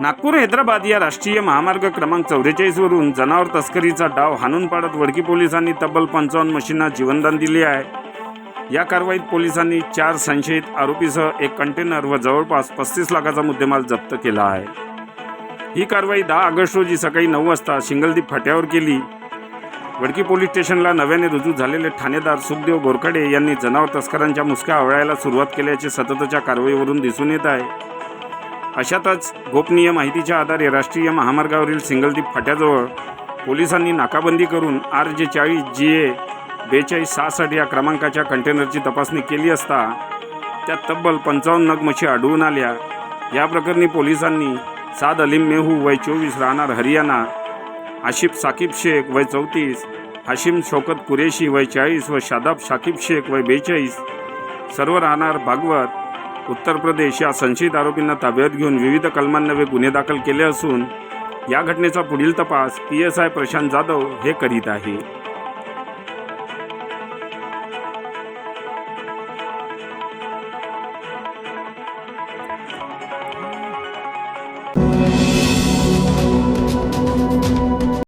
नागपूर हैदराबाद या राष्ट्रीय महामार्ग क्रमांक चौवेचाळीसवरून जनावर तस्करीचा डाव हाणून पाडत वडकी पोलिसांनी तब्बल पंचावन्न मशींना जीवनदान दिले आहे. या कारवाईत पोलिसांनी चार संशयित आरोपीसह एक कंटेनर व जवळपास पस्तीस लाखाचा मुद्देमाल जप्त केला आहे. ही कारवाई दहा ऑगस्ट रोजी सकाळी नऊ वाजता शिंगलदीप फाट्यावर केली. वडकी पोलीस स्टेशनला नव्याने रुजू झालेले ठाणेदार सुखदेव बोरखडे यांनी जनावर तस्करांच्या मुसक्या आवळायला सुरुवात केल्याचे सततच्या कारवाईवरून दिसून येत आहे. अशातच गोपनीय माहितीच्या आधारे राष्ट्रीय महामार्गावरील सिंगलदीप फाट्याजवळ पोलिसांनी नाकाबंदी करून आर जे चाळीस जी ए बेचाळीस सहासष्ट या क्रमांकाच्या कंटेनरची तपासणी केली असता त्यात तब्बल पंचावन्न नग मशी आढळून आल्या. या प्रकरणी पोलिसांनी साद अलीम मेहू वय चोवीस राहणार हरियाणा आशिफ साकिब शेख वय चौतीस हाशिम शौकत कुरेशी वय चाळीस व शादाब शाकिब शेख वय बेचाळीस सर्व राहणार भागवत उत्तर प्रदेश या संशयित आरोपींना ताब्यात घेऊन विविध कलमांनवे गुन्हे दाखल केले असून या घटनेचा पुढील तपास P S I Prashant Jadhav हे करीत आहे.